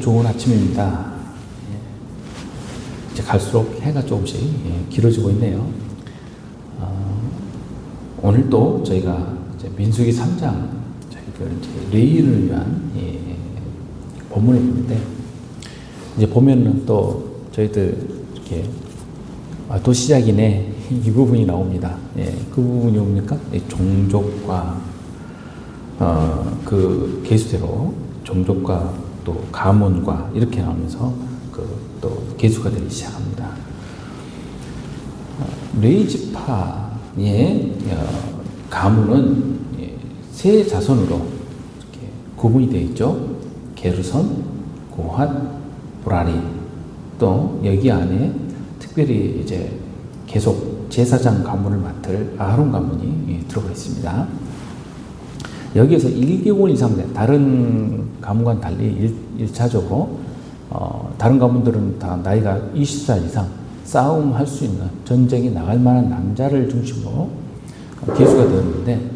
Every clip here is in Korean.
좋은 아침입니다. 예. 이제 갈수록 해가 조금씩 예, 길어지고 있네요. 어, 오늘 또 저희가 민수기 3장 저희들 이제 레이를 위한 예, 본문을 보는데 이제 보면은 또 저희들 이렇게 아, 또 시작이네 이 부분이 나옵니다. 예, 그 부분이 뭡니까? 이 종족과 어, 그 개수대로 종족과 또 가문과 이렇게 나오면서 그 또 개수가 되기 시작합니다. 어, 레이지파의 어, 가문은 예, 세 자손으로 이렇게 구분이 되어 있죠. 게르선, 고핫, 브라리. 또 여기 안에 특별히 이제 계속 제사장 가문을 맡을 아론 가문이 예, 들어가 있습니다. 여기에서 1개월 이상 된 다른 가문과는 달리 1, 차적으로 어, 다른 가문들은 다 나이가 20살 이상 싸움할 수 있는 전쟁에 나갈 만한 남자를 중심으로 개수가 되었는데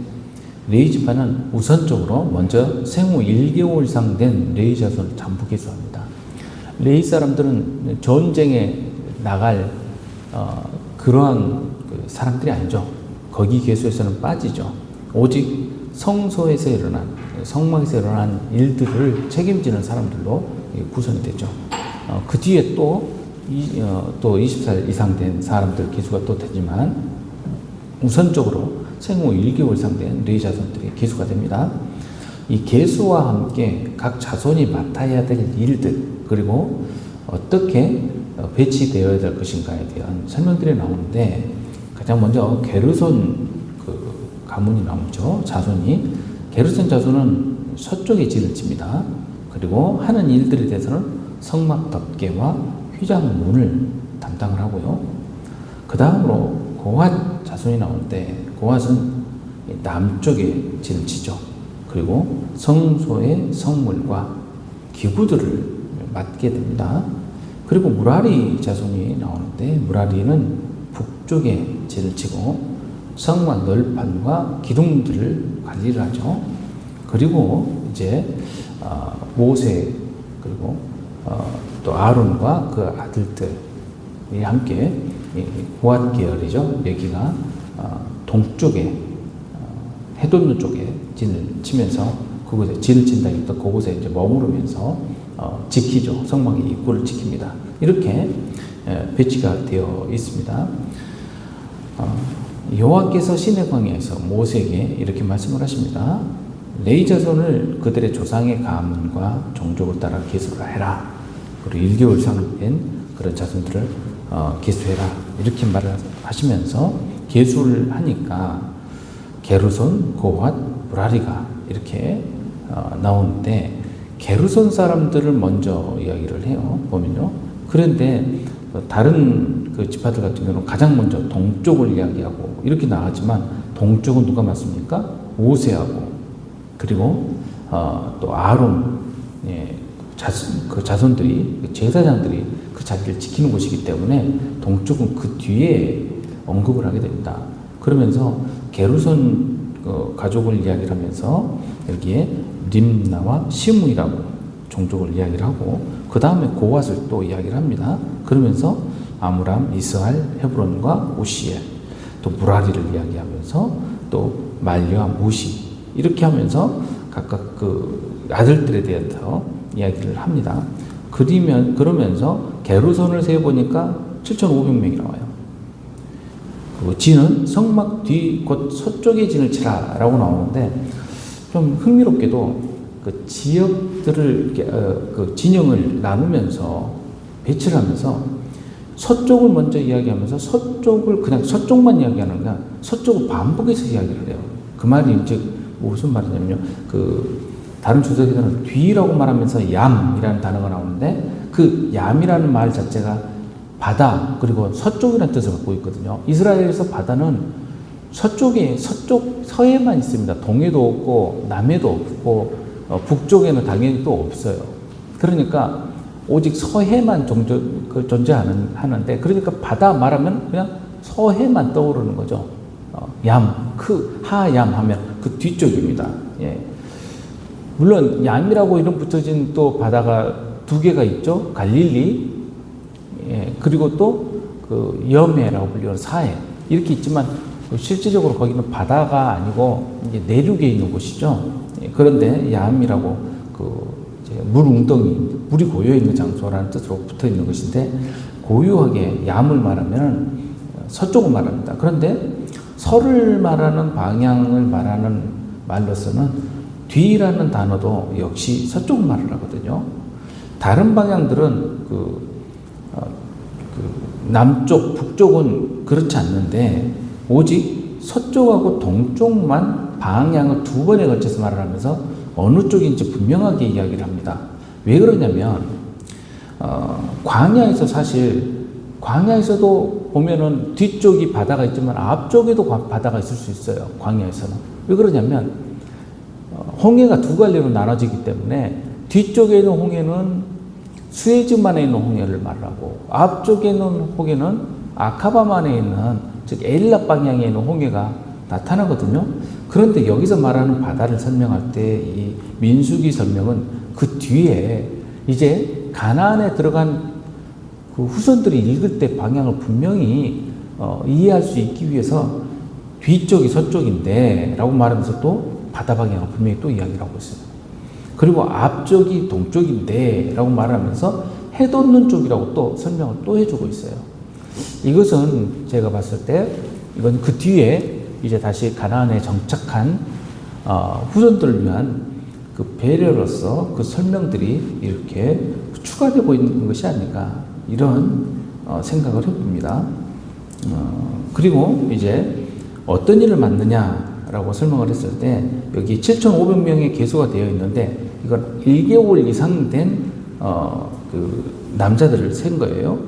레이 지파는 우선적으로 먼저 생후 1개월 이상 된 레이 자손을 전부 개수합니다. 레이 사람들은 전쟁에 나갈 어, 그러한 그 사람들이 아니죠. 거기 개수에서는 빠지죠. 오직 성소에서 일어난 성막에서 일어난 일들을 책임지는 사람들로 구성이 되죠. 어, 그 뒤에 또, 이, 어, 또 20살 이상 된 사람들 기수가 또 되지만 우선적으로 생후 1개월 이상 된 레이 자손들이 개수가 됩니다. 이 개수와 함께 각 자손이 맡아야 될 일들 그리고 어떻게 어, 배치되어야 될 것인가에 대한 설명들이 나오는데 가장 먼저 게르손 그 가문이 나오죠 자손이 게르손 자손은 서쪽에 진을 칩니다. 그리고 하는 일들에 대해서는 성막 덮개와 휘장문을 담당을 하고요. 그 다음으로 고핫 자손이 나오는데 고핫은 남쪽에 진을 치죠. 그리고 성소의 성물과 기구들을 맡게 됩니다. 그리고 무라리 자손이 나오는데 무라리는 북쪽에 진을 치고 성막 널판과 기둥들을 관리를 하죠. 그리고 이제 어, 모세 그리고 어, 또 아론과 그 아들들이 함께 고앗 계열이죠. 여기가 어, 동쪽에 해돋는 쪽에 진을 치면서 그곳에 진을 친다기보다 그곳에 이제 머무르면서 지키죠. 성막의 입구를 지킵니다. 이렇게 배치가 되어 있습니다. 여호와께서 신의 광야에서 모세에게 이렇게 말씀을 하십니다. 레이 자손을 그들의 조상의 가문과 종족을 따라 계수를 해라. 그리고 1개월 이상 된 그런 자손들을 어, 계수해라. 이렇게 말을 하시면서 계수를 하니까 게르손, 고핫, 브라리가 이렇게 어, 나오는데 게르손 사람들을 먼저 이야기를 해요. 보면요. 그런데 다른 그 지파들 같은 경우는 가장 먼저 동쪽을 이야기하고 이렇게 나가지만 동쪽은 누가 맞습니까? 모세하고 그리고 어, 또 아론 예, 자손, 그 자손들이 그 제사장들이 그 자리를 지키는 곳이기 때문에 동쪽은 그 뒤에 언급을 하게 됩니다. 그러면서 게르손 그 가족을 이야기를 하면서 여기에 림나와 시므이라고 종족을 이야기를 하고 그 다음에 고앗을 또 이야기를 합니다. 그러면서 아므람, 이스할, 헤브론과 오시엘 또 무라리를 이야기하면서 또 말리와 무시 이렇게 하면서 각각 그 아들들에 대해서 이야기를 합니다. 그리면 그러면서 게르손을 세 보니까 7,500명이 나와요. 그리고 진은 성막 뒤 곧 서쪽에 진을 치라라고 나오는데 좀 흥미롭게도 그 지역들을 어, 그 진영을 나누면서 배치를 하면서 서쪽을 먼저 이야기하면서 서쪽을 그냥 서쪽만 이야기하는 게 서쪽을 반복해서 이야기를 해요. 그 말이 즉 무슨 말이냐면요. 그 다른 주석에서는 뒤라고 말하면서 얌이라는 단어가 나오는데 그 얌이라는 말 자체가 바다 그리고 서쪽이라는 뜻을 갖고 있거든요. 이스라엘에서 바다는 서쪽에 서쪽 서해만 있습니다. 동해도 없고 남해도 없고 어, 북쪽에는 당연히 또 없어요. 그러니까 오직 서해만 존재, 그 존재하는 하는데 그러니까 바다 말하면 그냥 서해만 떠오르는 거죠. 어, 얌, 크, 하얌 하면 그 뒤쪽입니다. 예. 물론 얌이라고 이름 붙여진 또 바다가 두 개가 있죠. 갈릴리, 예, 그리고 또 그 염해라고 불리는 사해 이렇게 있지만 그 실질적으로 거기는 바다가 아니고 내륙에 있는 곳이죠. 예, 그런데 야암이라고 그 물 웅덩이, 물이 고여 있는 장소라는 뜻으로 붙어 있는 것인데 고유하게 야암을 말하면 서쪽을 말합니다. 그런데 서를 말하는 방향을 말하는 말로서는 뒤라는 단어도 역시 서쪽을 말을 하거든요. 다른 방향들은 그, 어, 그 남쪽, 북쪽은 그렇지 않는데 오직 서쪽하고 동쪽만 방향을 두 번에 걸쳐서 말을 하면서 어느 쪽인지 분명하게 이야기를 합니다. 왜 그러냐면 어, 광야에서 사실 광야에서도 보면은 뒤쪽이 바다가 있지만 앞쪽에도 과- 바다가 있을 수 있어요. 광야에서는 왜 그러냐면 어, 홍해가 두 갈래로 나눠지기 때문에 뒤쪽에 있는 홍해는 수에즈만에 있는 홍해를 말하고 앞쪽에 있는 홍해는 아카바만에 있는 즉 에일라 방향에 있는 홍해가 나타나거든요. 그런데 여기서 말하는 바다를 설명할 때 이 민수기 설명은 그 뒤에 이제 가나안에 들어간 그 후손들이 읽을 때 방향을 분명히 어, 이해할 수 있기 위해서 뒤쪽이 서쪽인데 라고 말하면서 또 바다 방향을 분명히 또 이야기를 하고 있어요. 그리고 앞쪽이 동쪽인데 라고 말하면서 해 돋는 쪽이라고 또 설명을 또 해주고 있어요. 이것은 제가 봤을 때 이건 그 뒤에 이제 다시 가나안에 정착한 어, 후손들을 위한 그 배려로서 그 설명들이 이렇게 추가되고 있는 것이 아닐까 이런 어, 생각을 해봅니다. 어, 그리고 이제 어떤 일을 맡느냐라고 설명을 했을 때 여기 7,500명의 개수가 되어 있는데 이건 1개월 이상 된 어, 그 남자들을 센 거예요.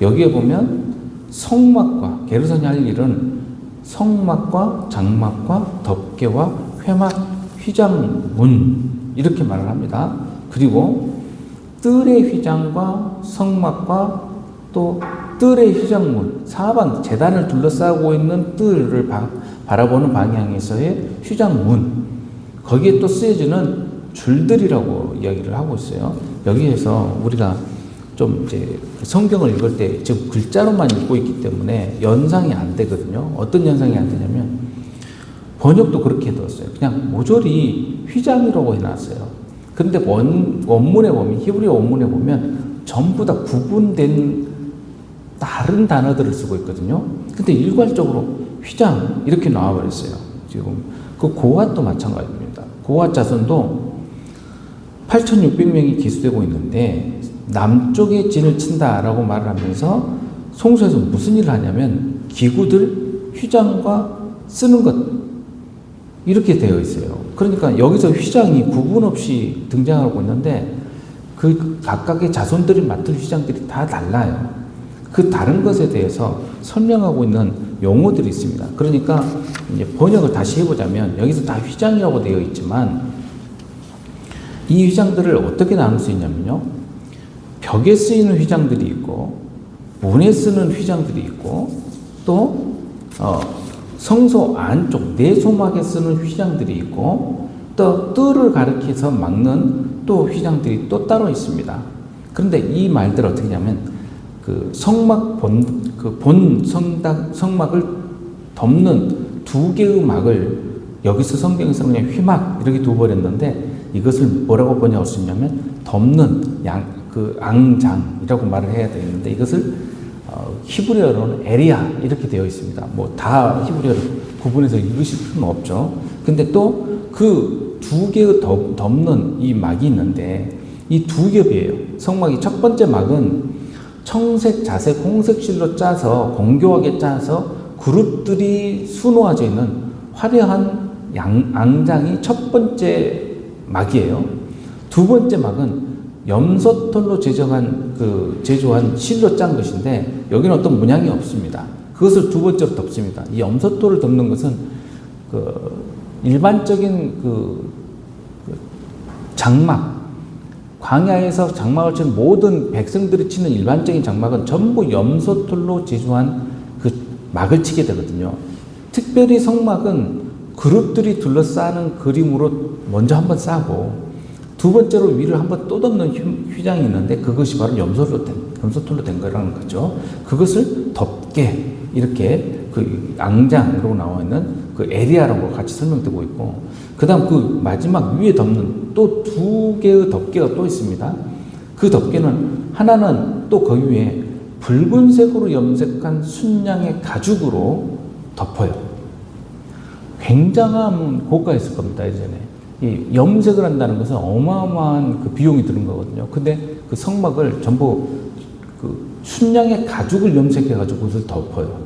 여기에 보면 성막과 게르선이 할 일은 성막과 장막과 덮개와 회막 휘장문 이렇게 말을 합니다. 그리고 뜰의 휘장과 성막과 또 뜰의 휘장문 사방 재단을 둘러싸고 있는 뜰을 바, 바라보는 방향에서의 휘장문 거기에 또 쓰여지는 줄들이라고 이야기를 하고 있어요. 여기에서 우리가 좀 이제 성경을 읽을 때 지금 글자로만 읽고 있기 때문에 연상이 안 되거든요. 어떤 연상이 안 되냐면 번역도 그렇게 해뒀어요. 그냥 모조리 휘장이라고 해놨어요. 근데 원, 원문에 보면, 히브리어 원문에 보면 전부 다 구분된 다른 단어들을 쓰고 있거든요. 근데 일괄적으로 휘장 이렇게 나와버렸어요. 지금 그 고핫도 마찬가지입니다. 고핫 자손도 8,600명이 기수되고 있는데 남쪽에 진을 친다라고 말을 하면서 송수에서 무슨 일을 하냐면 기구들 휘장과 쓰는 것 이렇게 되어 있어요. 그러니까 여기서 휘장이 구분 없이 등장하고 있는데 그 각각의 자손들이 맡은 휘장들이 다 달라요. 그 다른 것에 대해서 설명하고 있는 용어들이 있습니다. 그러니까 번역을 다시 해보자면 여기서 다 휘장이라고 되어 있지만 이 휘장들을 어떻게 나눌 수 있냐면요. 벽에 쓰이는 휘장들이 있고 문에 쓰는 휘장들이 있고 또 어, 성소 안쪽 내소막에 쓰는 휘장들이 있고 또 뜰을 가리켜서 막는 또 휘장들이 또 따로 있습니다. 그런데 이 말들 어떻게 하냐면 그 성막 본 그 본 성당 성막을 덮는 두 개의 막을 여기서 성경에서 그냥 휘막 이렇게 두 버렸는데 이것을 뭐라고 번역할 수 있냐면 덮는 양 그 앙장이라고 말을 해야 되는데 이것을 어, 히브리어로는 에리아 이렇게 되어 있습니다. 뭐 다 히브리어를 구분해서 읽으실 필요는 없죠. 근데 또 그 두 개의 덮, 덮는 이 막이 있는데 이 두 겹이에요. 성막이 첫 번째 막은 청색, 자색, 홍색 실로 짜서 공교하게 짜서 그룹들이 수놓아져 있는 화려한 양, 앙장이 첫 번째 막이에요. 두 번째 막은 염소털로 제정한 그 제조한 실로 짠 것인데 여기는 어떤 문양이 없습니다. 그것을 두 번째로 덮습니다. 이 염소털을 덮는 것은 그 일반적인 그, 그 장막 광야에서 장막을 치는 모든 백성들이 치는 일반적인 장막은 전부 염소털로 제조한 그 막을 치게 되거든요. 특별히 성막은 그룹들이 둘러싸는 그림으로 먼저 한번 싸고 두 번째로 위를 한번 또 덮는 휘- 휘장이 있는데 그것이 바로 염소로 된, 염소털로 된 거라는 거죠. 그것을 덮게 이렇게 그 앙장으로 나와 있는 그 에리아라고 같이 설명되고 있고 그다음 그 마지막 위에 덮는 또 두 개의 덮개가 또 있습니다. 그 덮개는 하나는 또그 위에 붉은색으로 염색한 순양의 가죽으로 덮어요. 굉장한 고가가 있을 겁니다, 예전에. 이 염색을 한다는 것은 어마어마한 그 비용이 드는 거거든요. 근데 그 성막을 전부 그 순양의 가죽을 염색해가지고 그것을 덮어요.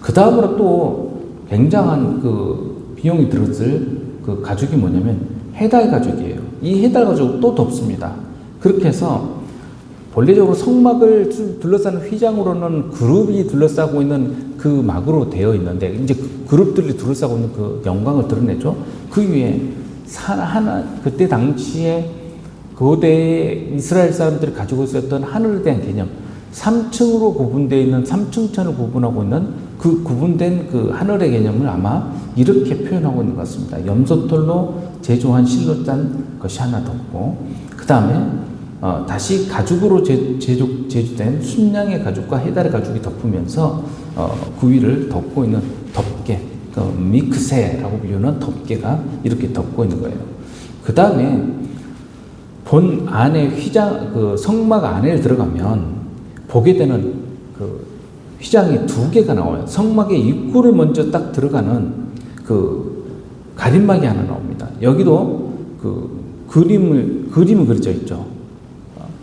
그 다음으로 또 굉장한 그 비용이 들었을 그 가죽이 뭐냐면 해달 가죽이에요. 이 해달 가죽을 또 덮습니다. 그렇게 해서 본래적으로 성막을 두- 둘러싸는 휘장으로는 그룹이 둘러싸고 있는 그 막으로 되어 있는데 이제 그 그룹들이 둘러싸고 있는 그 영광을 드러내죠. 그 위에 사- 하나 그때 당시에 고대 이스라엘 사람들이 가지고 있었던 하늘에 대한 개념 3층으로 구분되어 있는 3층천을 구분하고 있는 그 구분된 그 하늘의 개념을 아마 이렇게 표현하고 있는 것 같습니다. 염소털로 제조한 실로 짠 것이 하나 덮고 그 다음에 어, 다시 가죽으로 제, 제조, 제조된 순양의 가죽과 해달의 가죽이 덮으면서 어, 그 위를 덮고 있는 덮개, 그 미크세라고 불리는 덮개가 이렇게 덮고 있는 거예요. 그 다음에 본 안에 휘장, 그 성막 안에 들어가면 보게 되는 그 휘장이 두 개가 나와요. 성막의 입구를 먼저 딱 들어가는 그 가림막이 하나 나옵니다. 여기도 그 그림을, 그림이 그려져 있죠.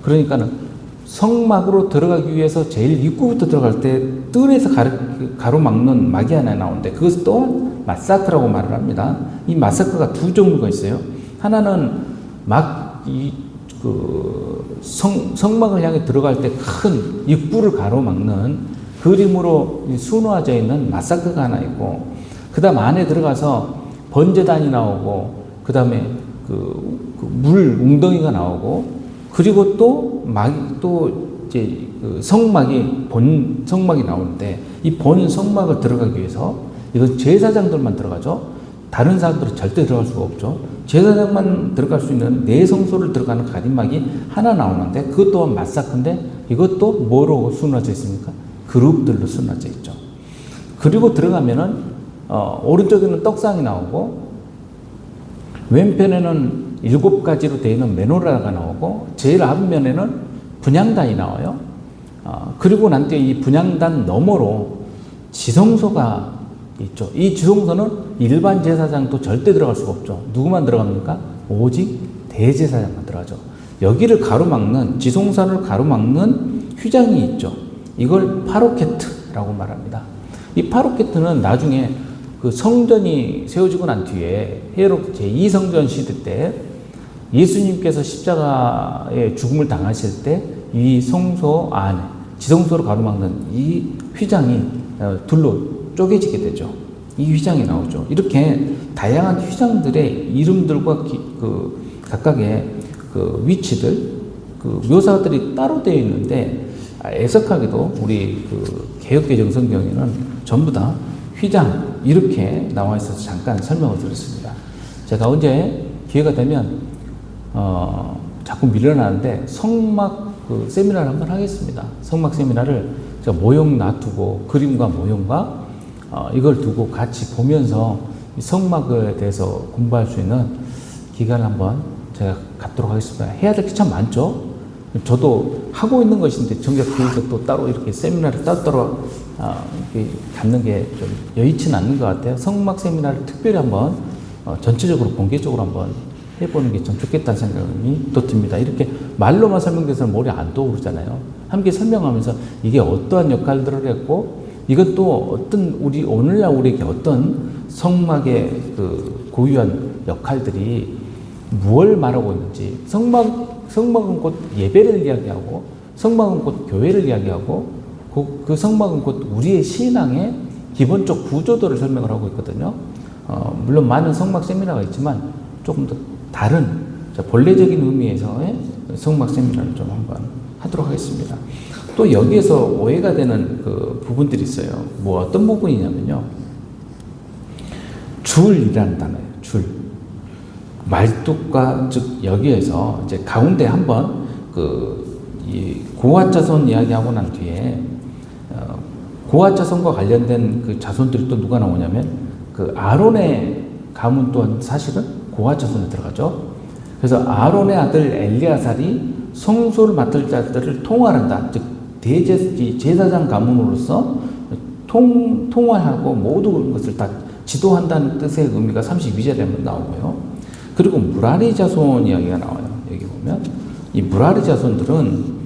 그러니까는 성막으로 들어가기 위해서 제일 입구부터 들어갈 때 뜰에서 가로, 가로 막는 막이 하나 나오는데 그것 또한 마사크라고 말을 합니다. 이 마사크가 두 종류가 있어요. 하나는 막 이그 성막을 향해 들어갈 때 큰 입구를 가로막는 그림으로 순화되어 있는 마사크가 하나 있고 그 다음 안에 들어가서 번제단이 나오고 그다음에 그물 웅덩이가 나오고 그리고 또 막, 또 이제 그 성막이, 본 성막이 나오는데 이 본 성막을 들어가기 위해서 이건 제사장들만 들어가죠. 다른 사람들은 절대 들어갈 수가 없죠. 제사장만 들어갈 수 있는 내성소를 들어가는 가림막이 하나 나오는데 그것 또한 마사크인데 이것도 뭐로 순화져 있습니까? 그룹들로 순화져 있죠. 그리고 들어가면은 어, 오른쪽에는 떡상이 나오고 왼편에는 일곱 가지로 되어 있는 메노라가 나오고 제일 앞면에는 분양단이 나와요. 어, 그리고 난 뒤에 이 분양단 너머로 지성소가 있죠. 이 지성소는 일반 제사장도 절대 들어갈 수가 없죠. 누구만 들어갑니까? 오직 대제사장만 들어가죠. 여기를 가로막는 지성산을 가로막는 휘장이 있죠. 이걸 파로케트라고 말합니다. 이 파로케트는 나중에 그 성전이 세워지고 난 뒤에 헤롯 제2성전 시대 때 예수님께서 십자가의 죽음을 당하실 때 이 성소 안에 지성소로 가로막는 이 휘장이 어, 둘로 쪼개지게 되죠. 이 휘장이 나오죠. 이렇게 다양한 휘장들의 이름들과 기, 그 각각의 그 위치들, 그 묘사들이 따로 되어 있는데 아, 애석하게도 우리 그 개혁개정 성경에는 전부 다 휘장 이렇게 나와 있어서 잠깐 설명을 드렸습니다. 제가 언제 기회가 되면 어, 자꾸 밀려나는데 성막 그 세미나를 한번 하겠습니다. 성막 세미나를 제가 모형 놔두고 그림과 모형과 어, 이걸 두고 같이 보면서 이 성막에 대해서 공부할 수 있는 기간을 한번 제가 갖도록 하겠습니다. 해야 될 게 참 많죠. 저도 하고 있는 것인데 정작 그래서 또 따로 이렇게 세미나를 어, 이렇게 갖는 게 좀 여의치는 않는 것 같아요. 성막 세미나를 특별히 한번 어, 전체적으로 공개적으로 한번 해보는 게 좀 좋겠다는 생각이 또 듭니다. 이렇게 말로만 설명돼서는 머리 안 떠오르잖아요. 함께 설명하면서 이게 어떠한 역할들을 했고 또 어떤 우리 오늘날 우리에게 어떤 성막의 그 고유한 역할들이 무엇을 말하고 있는지 성막 성막은 곧 예배를 이야기하고 성막은 곧 교회를 이야기하고 그, 그 성막은 곧 우리의 신앙의 기본적 구조도를 설명을 하고 있거든요. 어, 물론 많은 성막 세미나가 있지만 조금 더 다른 자, 본래적인 의미에서의 성막 세미나를 좀 한번 하도록 하겠습니다. 또 여기에서 오해가 되는 그 부분들이 있어요. 뭐 어떤 부분이냐면요. 줄이라는 단어예요. 줄. 말뚝과 즉 여기에서 이제 가운데 한번 그 이 고아자손 이야기하고 난 뒤에 어, 고아자손과 관련된 그 자손들이 또 누가 나오냐면 그 아론의 가문 또한 사실은 고아자손에 들어가죠. 그래서 아론의 아들 엘리아살이 성소를 맡을 자들을 통할한다. 즉 대제 제사장 가문으로서 통 통할하고 모든 것을 다 지도한다는 뜻의 의미가 32절에 한번 나오고요. 그리고 무라리 자손 이야기가 나와요. 여기 보면 이 무라리 자손들은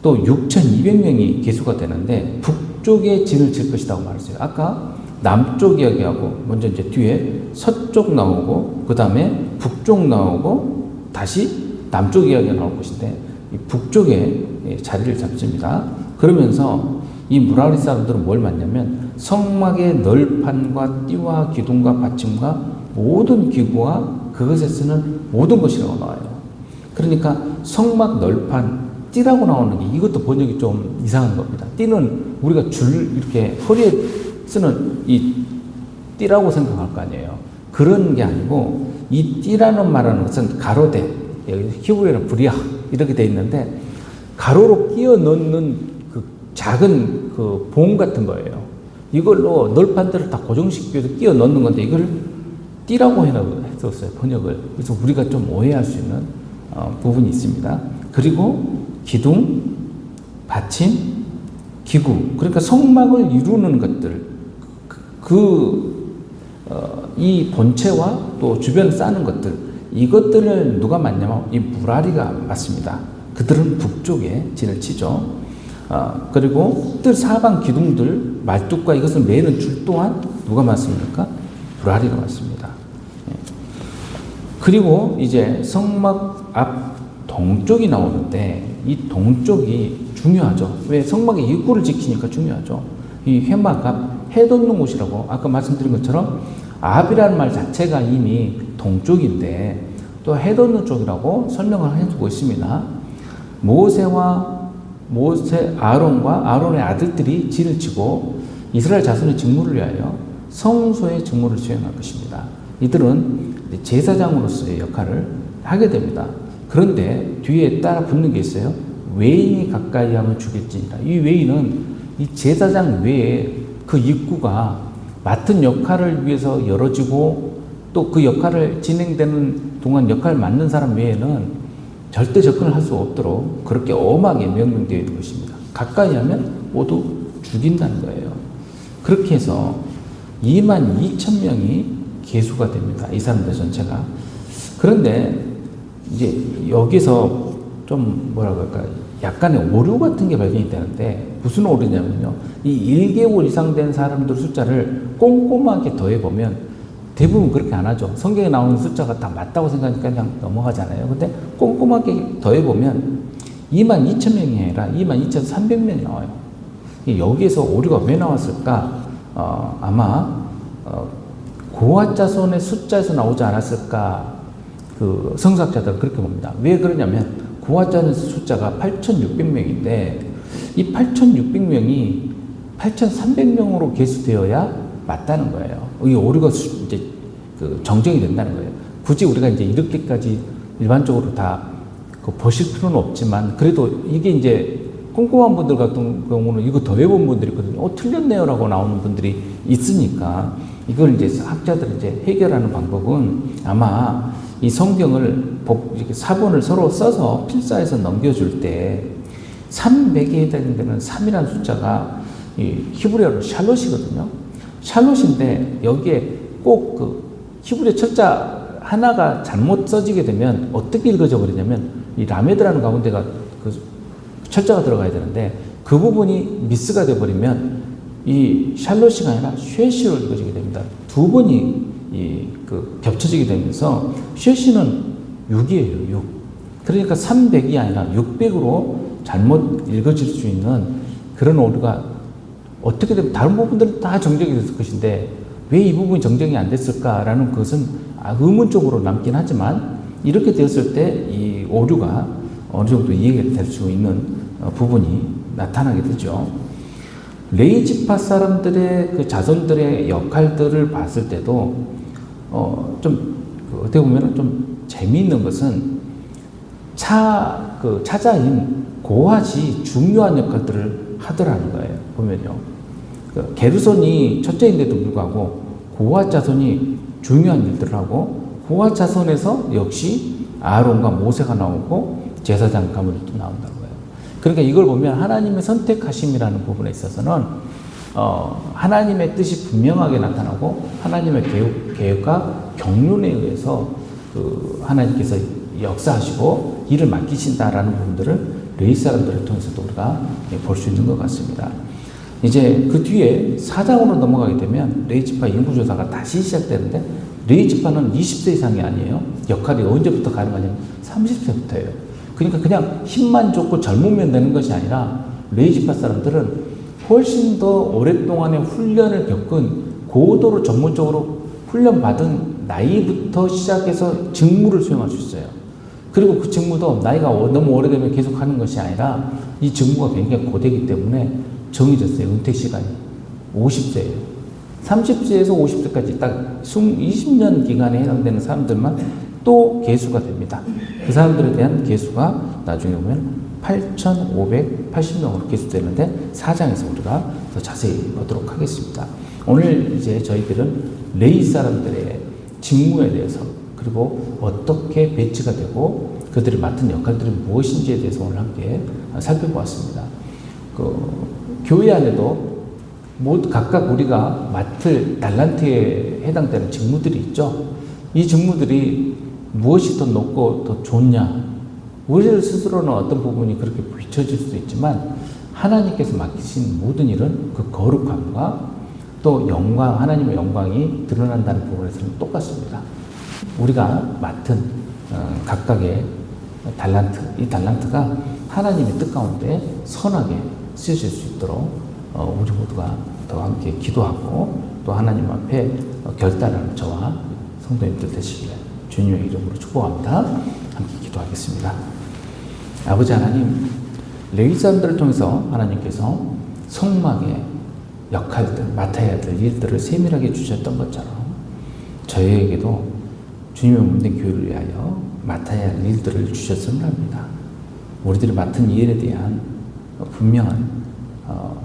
또 6,200명이 개수가 되는데 북쪽에 진을 칠 것이라고 말했어요. 아까 남쪽 이야기하고 먼저 이제 뒤에 서쪽 나오고 그 다음에 북쪽 나오고 다시 남쪽 이야기가 나올 것인데 이 북쪽에 예, 자리를 잡습니다. 그러면서 이 무라리 사람들은 뭘 맞냐면 성막의 널판과 띠와 기둥과 받침과 모든 기구와 그것에 쓰는 모든 것이라고 나와요. 그러니까 성막 널판 띠라고 나오는 게 이것도 번역이 좀 이상한 겁니다. 띠는 우리가 줄 이렇게 허리에 쓰는 이 띠라고 생각할 거 아니에요. 그런 게 아니고 이 띠라는 말하는 것은 가로대 여기 히브리어는 브리아 이렇게 돼 있는데 가로로 끼워 넣는 그 작은 그 봉 같은 거예요. 이걸로 널판들을 다 고정시켜서 끼워 넣는 건데 이걸 띠라고 해놨어요 번역을. 그래서 우리가 좀 오해할 수 있는 어, 부분이 있습니다. 그리고 기둥, 받침, 기구, 그러니까 성막을 이루는 것들, 그, 어, 이 본체와 또 주변 싸는 것들, 이것들을 누가 맡냐면 이 무라리가 맡습니다. 그들은 북쪽에 진을 치죠. 어, 그리고 뜰 사방 기둥들, 말뚝과 이것을 매는 줄 또한 누가 맡습니까? 무라리가 맡습니다. 예. 그리고 이제 성막 앞 동쪽이 나오는데 이 동쪽이 중요하죠. 왜 성막의 입구를 지키니까 중요하죠. 이 회막 앞 해돋는 곳이라고 아까 말씀드린 것처럼 압이라는 말 자체가 이미 동쪽인데 또 해돋는 쪽이라고 설명을 해주고 있습니다. 모세와 모세 아론과 아론의 아들들이 진을 치고 이스라엘 자손의 직무를 위하여 성소의 직무를 수행할 것입니다. 이들은 제사장으로서의 역할을 하게 됩니다. 그런데 뒤에 따라 붙는 게 있어요. 외인이 가까이 하면 죽일지니라. 이 외인은 이 제사장 외에 그 입구가 맡은 역할을 위해서 열어지고 또 그 역할을 진행되는 동안 역할을 맡는 사람 외에는 절대 접근을 할 수 없도록 그렇게 엄하게 명령되어 있는 것입니다. 가까이 하면 모두 죽인다는 거예요. 그렇게 해서 2만 2천 명이 개수가 됩니다. 이 사람들 전체가. 그런데 이제 여기서 좀 뭐라고 할까 약간의 오류 같은 게 발견이 되는데 무슨 오류냐면요. 이 1개월 이상 된 사람들 숫자를 꼼꼼하게 더해보면 대부분 그렇게 안 하죠. 성경에 나오는 숫자가 다 맞다고 생각하니까 그냥 넘어가잖아요. 근데 꼼꼼하게 더해보면 2만 2천 명이 아니라 2만 2,300명이 나와요. 여기에서 오류가 왜 나왔을까? 어, 아마 어, 고아자손의 숫자에서 나오지 않았을까? 그 성사학자들 그렇게 봅니다. 왜 그러냐면 고아자는 숫자가 8,600명인데 이 8,600명이 8,300명으로 개수되어야 맞다는 거예요. 이 오류가 이제 그 정정이 된다는 거예요. 굳이 우리가 이제 이렇게까지 일반적으로 다그 보실 필요는 없지만 그래도 이게 이제 꼼꼼한 분들 같은 경우는 이거 더해본 분들이 있거든요. 어, 틀렸네요라고 나오는 분들이 있으니까 이걸 이제 학자들이 이제 해결하는 방법은 아마 이 성경을 사본을 서로 써서 필사해서 넘겨줄 때 300에 해당되는 3이라는 숫자가 이 히브리어로 샬롯이거든요. 샬롯인데 여기에 꼭 그 히브리 철자 하나가 잘못 써지게 되면 어떻게 읽어져 버리냐면 이 라메드라는 가운데가 그 철자가 들어가야 되는데 그 부분이 미스가 돼 버리면 이 샬롯이 아니라 쉐시로 읽어지게 됩니다. 두 번이 이 그 겹쳐지게 되면서 쉐시는 6이에요, 6. 그러니까 300이 아니라 600으로 잘못 읽어질 수 있는 그런 오류가 어떻게 되면 다른 부분들은 다 정정이 됐을 것인데 왜 이 부분이 정정이 안 됐을까라는 것은 아, 의문적으로 남긴 하지만 이렇게 되었을 때 이 오류가 어느 정도 이해가 될 수 있는 어, 부분이 나타나게 되죠. 레이지파 사람들의 그 자손들의 역할들을 봤을 때도 어, 좀그 어떻게 보면 좀 재미있는 것은 차, 그 차자인 고핫이 중요한 역할들을 하더라는 거예요. 보면요. 그 게르손이 첫째인데도 불구하고 고핫 자손이 중요한 일들을 하고 고핫 자손에서 역시 아론과 모세가 나오고 제사장 가문도 나온다는 거예요. 그러니까 이걸 보면 하나님의 선택하심이라는 부분에 있어서는 어, 하나님의 뜻이 분명하게 나타나고 하나님의 계획, 계획과 경륜에 의해서 그 하나님께서 역사하시고 일을 맡기신다라는 부분들을 레이 사람들을 통해서도 우리가 볼 수 있는 것 같습니다. 이제 그 뒤에 사장으로 넘어가게 되면 레이 지파 인구조사가 다시 시작되는데 레이 지파는 20세 이상이 아니에요. 역할이 언제부터 가능하냐면 30세부터예요. 그러니까 그냥 힘만 좋고 젊으면 되는 것이 아니라 레이 지파 사람들은 훨씬 더 오랫동안의 훈련을 겪은 고도로 전문적으로 훈련받은 나이부터 시작해서 직무를 수행할 수 있어요. 그리고 그 직무도 나이가 너무 오래되면 계속 하는 것이 아니라 이 직무가 굉장히 고되기 때문에 정해졌어요. 은퇴 시간이. 50세예요. 30세에서 50세까지 딱 20년 기간에 해당되는 사람들만 또 개수가 됩니다. 그 사람들에 대한 개수가 나중에 보면 8,580명으로 개수되는데 사장에서 우리가 더 자세히 보도록 하겠습니다. 오늘 이제 저희들은 레이 사람들의 직무에 대해서 그리고 어떻게 배치가 되고 그들이 맡은 역할들이 무엇인지에 대해서 오늘 함께 살펴보았습니다. 그 교회 안에도 모두 각각 우리가 맡을 달란트에 해당되는 직무들이 있죠. 이 직무들이 무엇이 더 높고 더 좋냐? 우리 스스로는 어떤 부분이 그렇게 비춰질 수도 있지만 하나님께서 맡기신 모든 일은 그 거룩함과 또 영광, 하나님의 영광이 드러난다는 부분에서는 똑같습니다. 우리가 맡은 어, 각각의 달란트, 이 달란트가 하나님의 뜻 가운데 선하게 쓰여질 수 있도록 어, 우리 모두가 더 함께 기도하고 또 하나님 앞에 어, 결단하는 저와 성도님들 되시기를 주님의 이름으로 축복합니다. 함께 기도하겠습니다. 아버지 하나님, 레위 사람들을 통해서 하나님께서 성막의 역할들, 맡아야 될 일들을 세밀하게 주셨던 것처럼 저희에게도 주님의 몸된 교회를 위하여 맡아야 할 일들을 주셨으면 합니다. 우리들이 맡은 일에 대한 분명한 어,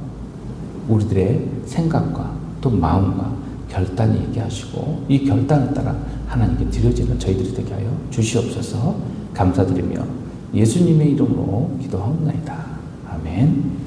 우리들의 생각과 또 마음과 결단이 있게 하시고 이 결단에 따라 하나님께 드려지는 저희들이 되게 하여 주시옵소서 감사드리며 예수님의 이름으로 기도하옵나이다. 아멘.